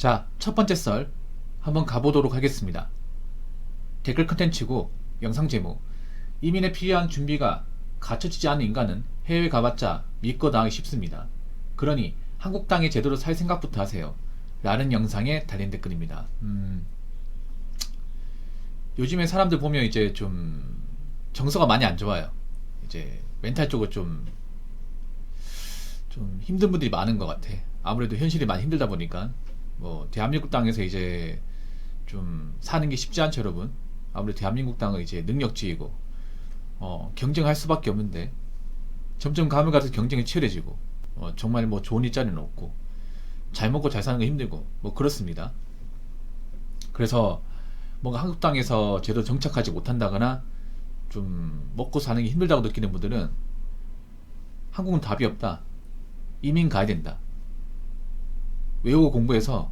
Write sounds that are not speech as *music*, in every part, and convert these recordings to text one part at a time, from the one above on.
자, 첫 번째 썰 한번 가보도록 하겠습니다. 댓글 컨텐츠고 영상 제목 이민에 필요한 준비가 갖춰지지 않은 인간은 해외 가봤자 믿고 당하기 쉽습니다. 그러니 한국 땅에 제대로 살 생각부터 하세요. 라는 영상에 달린 댓글입니다. 음, 요즘에 사람들 보면 이제 좀 정서가 많이 안 좋아요. 이제 멘탈 쪽으로 좀, 좀 힘든 분들이 많은 것 같아. 아무래도 현실이 많이 힘들다 보니까 뭐 대한민국 땅에서 이제 좀 사는 게 쉽지 않죠, 여러분. 아무래도 대한민국 땅은 이제 능력지이고 어, 경쟁할 수밖에 없는데 점점 가면 가서 경쟁이 치열해지고 어, 정말 뭐 좋은 일자리는 없고 잘 먹고 잘 사는 거 힘들고 뭐 그렇습니다. 그래서 뭔가 한국 땅에서 제대로 정착하지 못한다거나 좀 먹고 사는 게 힘들다고 느끼는 분들은 한국은 답이 없다. 이민 가야 된다. 외국어 공부해서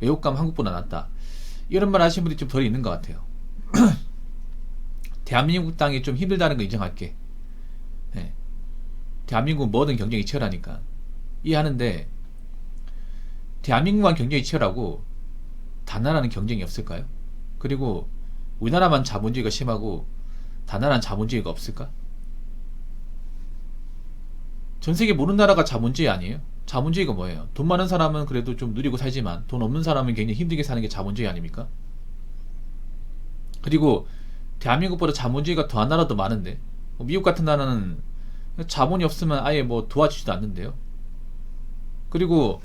외국 가면 한국보다 낫다. 이런 말 하시는 분들이 좀 덜 있는 것 같아요. *clears throat* 대한민국 땅이 좀 힘들다는 거 인정할게. 네. 대한민국은 뭐든 경쟁이 치열하니까. 이해하는데, 대한민국만 경쟁이 치열하고, 다나라는 경쟁이 없을까요? 그리고, 우리나라만 자본주의가 심하고, 다나라는 자본주의가 없을까? 전 세계 모든 나라가 자본주의 아니에요? 자본주의가 뭐예요? 돈 많은 사람은 그래도 좀 누리고 살지만, 돈 없는 사람은 굉장히 힘들게 사는 게 자본주의 아닙니까? 그리고 대한민국보다 자본주의가 더한 나라도 많은데 뭐 미국 같은 나라는 자본이 없으면 아예 뭐 도와주지도 않는데요. 그리고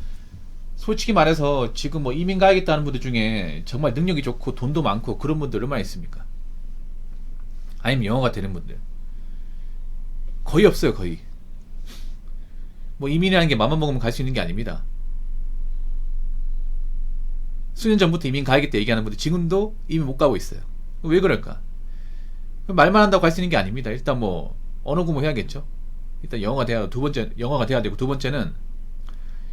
솔직히 말해서 지금 뭐 이민 가야겠다는 분들 중에 정말 능력이 좋고 돈도 많고 그런 분들 얼마나 있습니까? 아니면 영어가 되는 분들 거의 없어요 거의 뭐 이민이라는 게 맘만 먹으면 갈 수 있는 게 아닙니다 수년 전부터 이민 가야겠다 얘기하는 분들 지금도 이민 못 가고 있어요 왜 그럴까? 말만 한다고 갈 수 있는 게 아닙니다. 일단 뭐 언어 공부 해야겠죠. 일단 영어가 돼야 두 번째 영어가 돼야 되고 두 번째는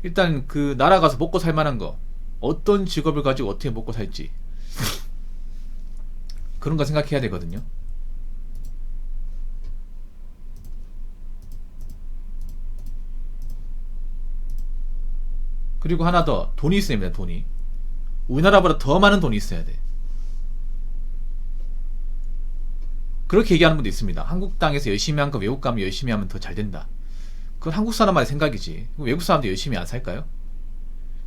일단 그 나라 가서 먹고 살 만한 거 어떤 직업을 가지고 어떻게 먹고 살지 *laughs* 그런 거 생각해야 되거든요. 그리고 하나 더 돈이 있어야 됩니다. 돈이 우리나라보다 더 많은 돈이 있어야 돼. 그렇게 얘기하는 분도 있습니다. 한국 땅에서 열심히 한 거 외국 가면 열심히 하면 더 잘 된다. 그건 한국 사람만의 생각이지. 외국 사람도 열심히 안 살까요?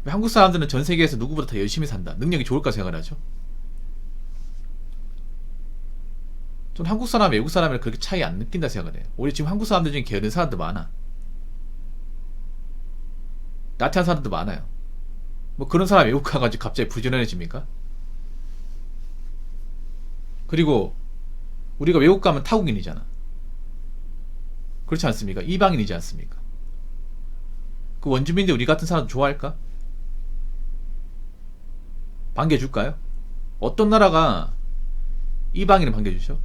왜 한국 사람들은 전 세계에서 누구보다 더 열심히 산다. 능력이 좋을까 생각을 하죠. 좀 한국 사람, 외국 사람을 그렇게 차이 안 느낀다 생각을 해요. 우리 지금 한국 사람들 중에 게으른 사람도 많아. 나태한 사람도 많아요. 뭐 그런 사람 외국 가가지고 갑자기 부지런해집니까? 그리고 우리가 외국 가면 타국인이잖아. 그렇지 않습니까? 이방인이지 않습니까? 그 원주민들 우리 같은 사람 좋아할까? 반겨줄까요? 어떤 나라가 이방인을 반겨주죠?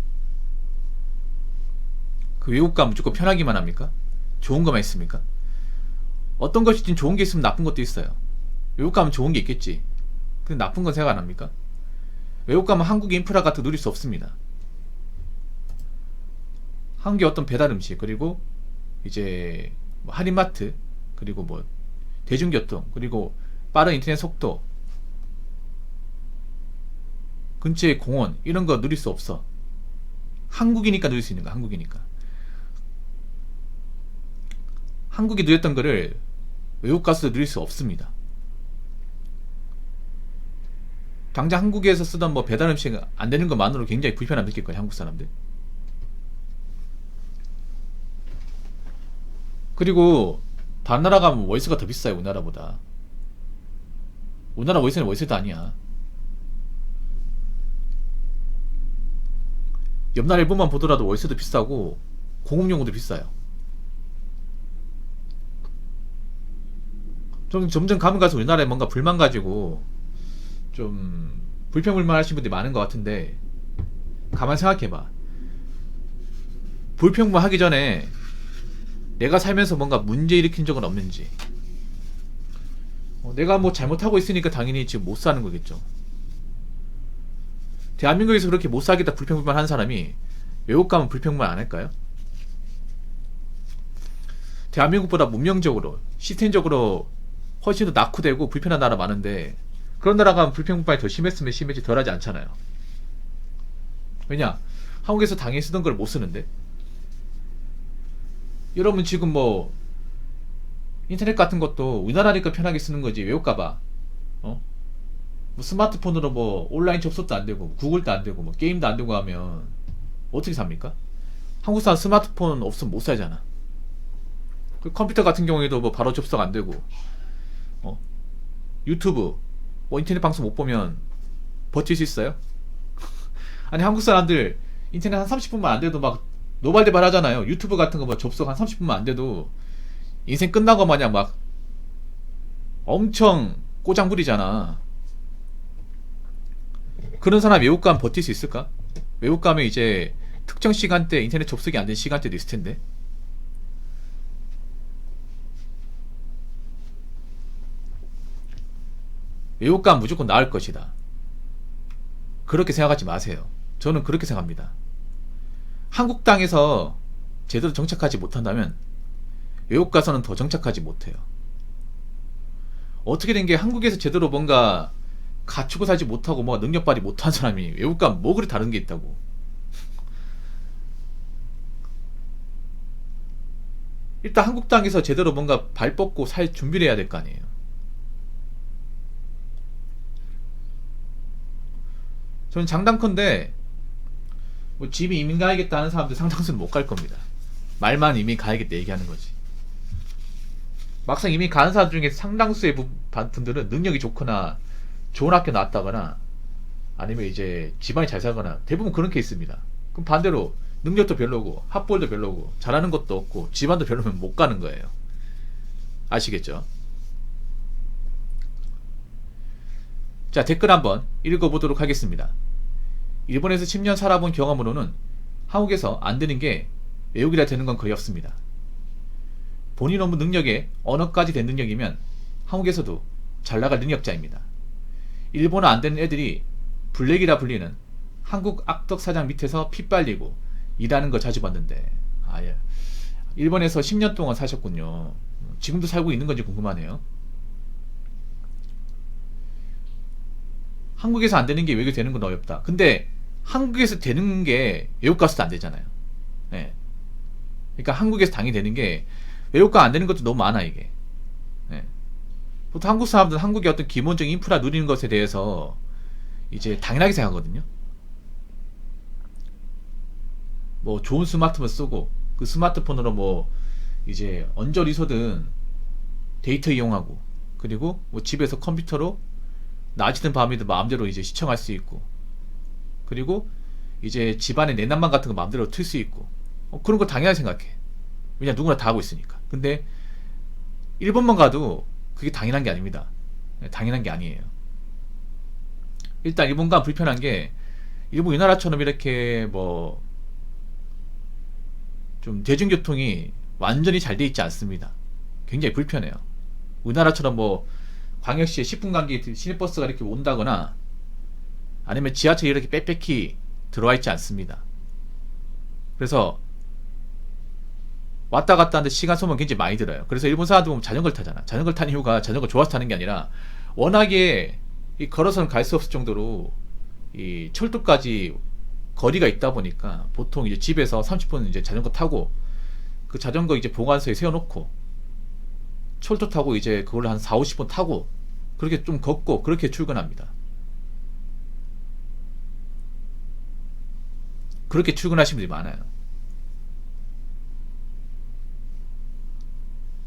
그 외국 가면 무조건 편하기만 합니까? 좋은 것만 있습니까? 어떤 것이든 좋은 게 있으면 나쁜 것도 있어요. 외국 가면 좋은 게 있겠지. 근데 나쁜 건 생각 안 합니까? 외국 가면 한국의 인프라 같은 누릴 수 없습니다. 한국의 어떤 배달 음식 그리고 이제 뭐 할인마트 그리고 뭐 대중교통 그리고 빠른 인터넷 속도 근처에 공원 이런 거 누릴 수 없어 한국이니까 누릴 수 있는 거야 한국이니까 한국이 누렸던 거를 외국 가서 누릴 수 없습니다. 당장 한국에서 쓰던 뭐 배달 음식 안 되는 것만으로 굉장히 불편함 느낄 거예요 한국 사람들. 그리고 다른 나라 가면 월세가 더 비싸요 우리나라보다. 우리나라 월세는 월세도 아니야. 옆나라 일본만 보더라도 월세도 비싸고 공업용어도 비싸요 좀 점점 가면 가서 우리나라에 뭔가 불만 가지고 좀 불평불만 하시는 분들이 많은 것 같은데 가만 생각해봐. 불평만 하기 전에 내가 살면서 뭔가 문제 일으킨 적은 없는지. 어, 내가 뭐 잘못하고 있으니까 당연히 지금 못 사는 거겠죠. 대한민국에서 그렇게 못 살겠다 불평불만 하는 사람이 외국 가면 불평만 안 할까요? 대한민국보다 문명적으로 시스템적으로 훨씬 더 낙후되고 불편한 나라 많은데 그런 나라가 불평등방이 더 심했으면 심했지 덜하지 않잖아요. 왜냐? 한국에서 당연히 쓰던 걸 못 쓰는데. 여러분 지금 뭐 인터넷 같은 것도 우리나라니까 편하게 쓰는 거지 외울까봐. 어? 뭐 스마트폰으로 뭐 온라인 접속도 안 되고 구글도 안 되고 뭐 게임도 안 되고 하면 어떻게 삽니까? 한국 사람 스마트폰 없으면 못 살잖아. 그 컴퓨터 같은 경우에도 뭐 바로 접속 안 되고 어? 유튜브 뭐 인터넷 방송 못 보면 버틸 수 있어요? *laughs* 아니 한국 사람들 인터넷 한 30분만 안 돼도 막 노발대발 하잖아요. 유튜브 같은 거 뭐 접속 한 30분만 안 돼도 인생 끝나고 마냥 막 엄청 꼬장 부리잖아. 그런 사람 외국 가면 버틸 수 있을까? 외국 가면 이제 특정 시간대 인터넷 접속이 안 된 시간대도 있을 텐데. 외국 가면 무조건 나을 것이다. 그렇게 생각하지 마세요. 저는 그렇게 생각합니다. 한국 땅에서 제대로 정착하지 못한다면 외국 가서는 더 정착하지 못해요. 어떻게 된 게 한국에서 제대로 뭔가 갖추고 살지 못하고 뭐 능력 발휘 못한 사람이 외국 가면 뭐 그리 다른 게 있다고. 일단 한국 땅에서 제대로 뭔가 발 뻗고 살 준비를 해야 될 거 아니에요. 저는 장담컨대 뭐 집이 이민 가야겠다 하는 사람들 상당수는 못 갈 겁니다. 말만 이민 가야겠다 얘기하는 거지. 막상 이민 가는 사람 중에 상당수의 분들은 능력이 좋거나 좋은 학교 나왔다거나 아니면 이제 집안이 잘 살거나 대부분 그런 케이스입니다. 그럼 반대로 능력도 별로고 학벌도 별로고 잘하는 것도 없고 집안도 별로면 못 가는 거예요. 아시겠죠? 자 댓글 한번 읽어보도록 하겠습니다. 일본에서 10년 살아본 경험으로는 한국에서 안 되는 게 외국이라 되는 건 거의 없습니다. 본인 업무 능력에 언어까지 된 능력이면 한국에서도 잘 나갈 능력자입니다. 일본어 안 되는 애들이 블랙이라 불리는 한국 악덕 사장 밑에서 피 빨리고 일하는 거 자주 봤는데 아예 일본에서 10년 동안 사셨군요. 지금도 살고 있는 건지 궁금하네요. 한국에서 안 되는 게 외국에 되는 건 어렵다. 근데 한국에서 되는 게 외국 가서도 안 되잖아요. 예. 그러니까 한국에서 당연히 되는 게 외국 가안 되는 것도 너무 많아 이게. 예. 보통 한국 사람들은 한국의 어떤 기본적인 인프라 누리는 것에 대해서 이제 당연하게 생각하거든요. 뭐 좋은 스마트폰 쓰고 그 스마트폰으로 뭐 이제 언저리서든 데이터 이용하고 그리고 뭐 집에서 컴퓨터로 낮이든 밤이든 마음대로 이제 시청할 수 있고 그리고 이제 집안의 내난방 같은 거 마음대로 틀 수 있고 어, 그런 거 당연하게 생각해. 왜냐 누구나 다 하고 있으니까. 근데 일본만 가도 그게 당연한 게 아닙니다. 네, 당연한 게 아니에요. 일단 일본 가면 불편한 게 일본 우리나라처럼 이렇게 뭐 좀 대중교통이 완전히 잘 돼 있지 않습니다. 굉장히 불편해요. 우리나라처럼 뭐 광역시에 10분 간격에 시내버스가 이렇게 온다거나 아니면 지하철이 이렇게 빽빽히 들어와 있지 않습니다. 그래서 왔다 갔다 하는데 시간 소모가 굉장히 많이 들어요. 그래서 일본 사람들 보면 자전거를 타잖아. 자전거를 타는 이유가 자전거 좋아서 타는 게 아니라 워낙에 이 걸어서는 갈 수 없을 정도로 이 철도까지 거리가 있다 보니까 보통 이제 집에서 30분 이제 자전거 타고 그 자전거 이제 보관소에 세워놓고 철도 타고 이제 그걸로 한 4, 50분 타고 그렇게 좀 걷고 그렇게 출근합니다. 그렇게 출근하시는 분들이 많아요.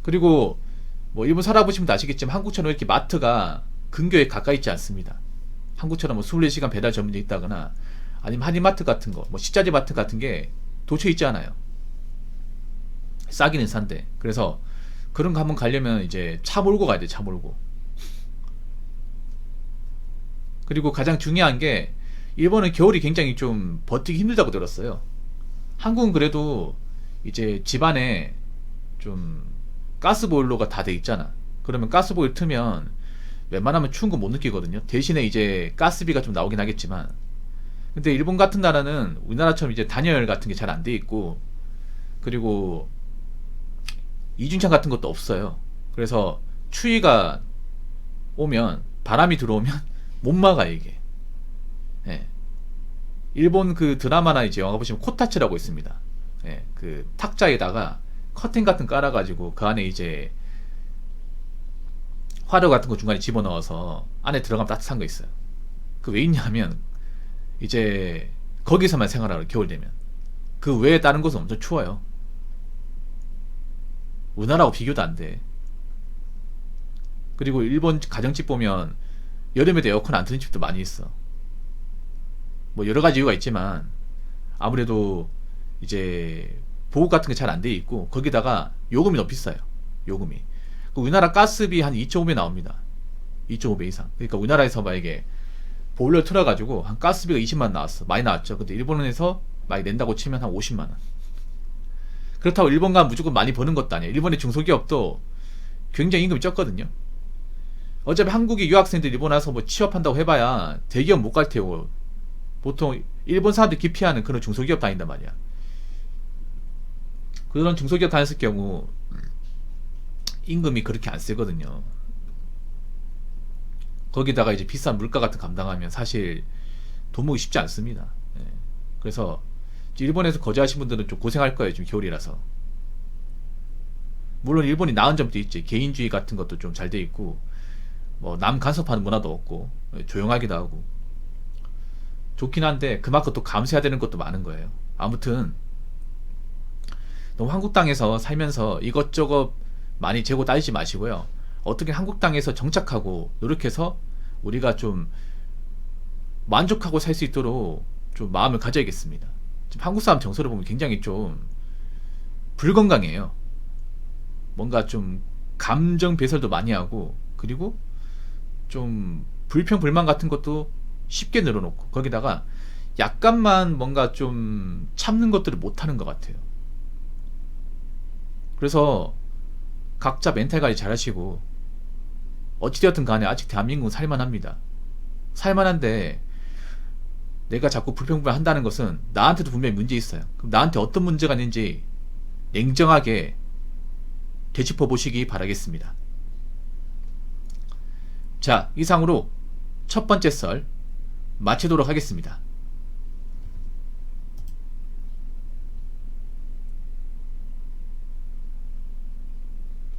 그리고 뭐 일본 살아보시면 아시겠지만 한국처럼 이렇게 마트가 근교에 가까이 있지 않습니다. 한국처럼 뭐 24시간 배달 전문이 있다거나 아니면 한인마트 같은 거, 뭐 식자재 마트 같은 게 도처에 있지 않아요. 싸기는 싼데. 그래서 그런 거 한번 가려면 이제 차 몰고 가야 돼, 차 몰고. 그리고 가장 중요한 게 일본은 겨울이 굉장히 좀 버티기 힘들다고 들었어요. 한국은 그래도 이제 집안에 좀 가스보일러가 다 돼 있잖아. 그러면 가스보일 트면 웬만하면 추운 거 못 느끼거든요. 대신에 이제 가스비가 좀 나오긴 하겠지만. 근데 일본 같은 나라는 우리나라처럼 이제 단열 같은 게 잘 안 돼 있고, 그리고 이중창 같은 것도 없어요. 그래서 추위가 오면 바람이 들어오면 *laughs* 못 막아 이게. 예. 일본 그 드라마나 이제 영화 보시면 코타츠라고 있습니다. 예, 그 탁자에다가 커튼 같은 거 깔아가지고 그 안에 이제 화로 같은 거 중간에 집어넣어서 안에 들어가면 따뜻한 거 있어요. 그 왜 있냐면 이제 거기서만 생활하러 겨울 되면 그 외에 다른 곳은 엄청 추워요. 우리나라하고 비교도 안 돼. 그리고 일본 가정집 보면 여름에도 에어컨 안 트는 집도 많이 있어. 뭐 여러 가지 이유가 있지만 아무래도 이제 보호 같은 게 잘 안 돼 있고 거기다가 요금이 너무 비싸요. 요금이. 그 우리나라 가스비 한 2.5배 나옵니다. 2.5배 이상. 그러니까 우리나라에서 만약에 보일러 틀어가지고 한 가스비가 20만 원 나왔어. 많이 나왔죠. 근데 일본에서 많이 낸다고 치면 한 50만 원. 그렇다고 일본 가면 무조건 많이 버는 것도 아니에요. 일본의 중소기업도 굉장히 임금이 적거든요. 어차피 한국의 유학생들 일본 와서 뭐 취업한다고 해봐야 대기업 못 갈 테고 보통 일본 사람들 기피하는 그런 중소기업 다닌단 말이야. 그런 중소기업 다녔을 경우 임금이 그렇게 안 세거든요. 거기다가 이제 비싼 물가 같은 거 감당하면 사실 돈 모으기 쉽지 않습니다. 예. 그래서 일본에서 거주하신 분들은 좀 고생할 거예요. 지금 겨울이라서. 물론 일본이 나은 점도 있지. 개인주의 같은 것도 좀 잘 돼 있고, 뭐 남 간섭하는 문화도 없고, 예, 조용하기도 하고. 좋긴 한데 그만큼 또 감수해야 되는 것도 많은 거예요. 아무튼 너무 한국 땅에서 살면서 이것저것 많이 재고 따지지 마시고요. 어떻게 한국 땅에서 정착하고 노력해서 우리가 좀 만족하고 살 수 있도록 좀 마음을 가져야겠습니다. 지금 한국 사람 정서를 보면 굉장히 좀 불건강해요. 뭔가 좀 감정 배설도 많이 하고 그리고 좀 불평 불만 같은 것도 쉽게 늘어놓고 거기다가 약간만 뭔가 좀 참는 것들을 못하는 것 같아요. 그래서 각자 멘탈 관리 잘 하시고 어찌되었든 간에 아직 대한민국은 살만합니다. 살만한데 내가 자꾸 불평불만 한다는 것은 나한테도 분명히 문제 있어요. 그럼 나한테 어떤 문제가 있는지 냉정하게 되짚어 보시기 바라겠습니다. 자, 이상으로 첫 번째 썰 마치도록 하겠습니다.